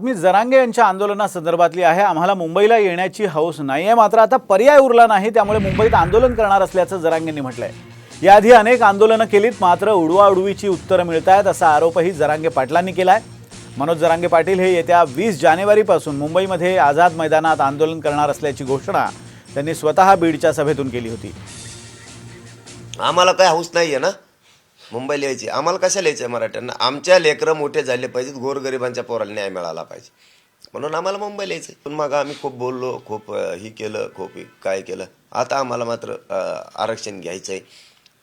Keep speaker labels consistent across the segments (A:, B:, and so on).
A: मी जरांगे यांच्या आंदोलनासंदर्भातली आहे. आम्हाला मुंबईला येण्याची हौस नाही आहे मात्र आता पर्याय उरला नाही. त्यामुळे मुंबईत आंदोलन करणार असल्याचं जरांगेंनी म्हटलंय. याआधी अनेक आंदोलनं केलीत. मात्र उडवाउडवीची उत्तरं मिळत आहेत असा आरोपही जरांगे पाटलांनी केलाय. मनोज जरांगे पाटील हे येत्या वीस जानेवारीपासून मुंबईमध्ये आझाद मैदानात आंदोलन करणार असल्याची घोषणा त्यांनी स्वतः बीडच्या सभेतून केली होती.
B: आम्हाला काय हौस नाही आहे ना? मुंबईला यायची आम्हाला कशा लिहायचं आहे मराठ्यांना? आमच्या लेकरं मोठे झाले पाहिजेत गोरगरिबांच्या पोराला न्याय मिळाला पाहिजे. म्हणून आम्हाला मुंबईला यायचं पण मग आम्ही खूप बोललो खूप ही केलं खूप काय केलं. आता आम्हाला मात्र आरक्षण घ्यायचं आहे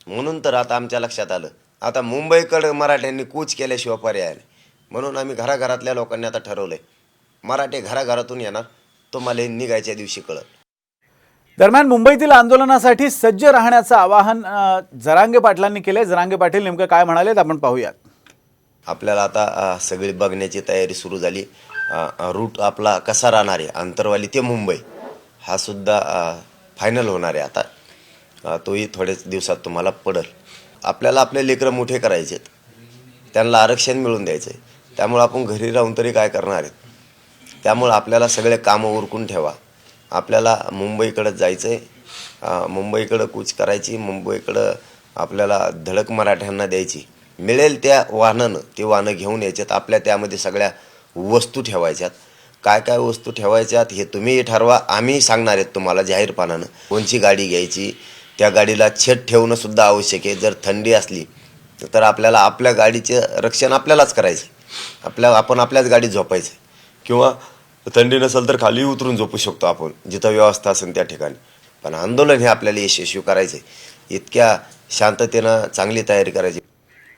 B: म्हणून तर आता आमच्या लक्षात आलं. आता मुंबईकडं मराठ्यांनी कूच केल्याशिवाय पर्याय नाही. म्हणून आम्ही घराघरातल्या लोकांनी आता ठरवलं आहे मराठे घराघरातून येणार. तुम्हाला निघायच्या दिवशी कळत
A: दरम्यान मुंबईतील आंदोलनासाठी सज्ज राहण्याचं आवाहन जरांगे पाटलांनी केलंय. जरांगे पाटील नेमकं काय म्हणालेत आपण पाहूयात.
B: आपल्याला आता सगळी बघण्याची तयारी सुरू झाली. रूट आपला कसा राहणार आहे? आंतरवाली ते मुंबई. हा सुद्धा फायनल होणार आहे आता. तोही थोड्याच दिवसात तुम्हाला पडल. आपल्याला आपले लेकरं मोठे करायचे आहेत त्यांना आरक्षण मिळून द्यायचं आहे त्यामुळं आपण घरी राहून तरी काय करणार आहेत? त्यामुळं आपल्याला सगळे कामं उरकून ठेवा. आपल्याला मुंबईकडं जायचं आहे मुंबईकडं कूच करायची मुंबईकडं आपल्याला धडक मराठ्यांना द्यायची. मिळेल त्या वाहनानं ते वाहनं घेऊन यायच्यात आपल्या त्यामध्ये सगळ्या वस्तू ठेवायच्यात. काय काय वस्तू ठेवायच्यात हे तुम्ही ठरवा आम्ही सांगणार आहेत तुम्हाला जाहीरपणानं. कोणची गाडी घ्यायची त्या गाडीला छेद ठेवणंसुद्धा आवश्यक आहे. जर थंडी असली तर आपल्याला आपल्या गाडीचे रक्षण आपल्यालाच करायचं. आपल्या आपण आपल्याच गाडीत झोपायचं. किंवा थंडी नसेल तर खाली उतरून झोपू शकतो आपण. जिथं व्यवस्था असेल त्या ठिकाणी. पण आंदोलन हे आपल्याला यशस्वी करायचं आहे इतक्या शांततेनं चांगली तयारी करायची.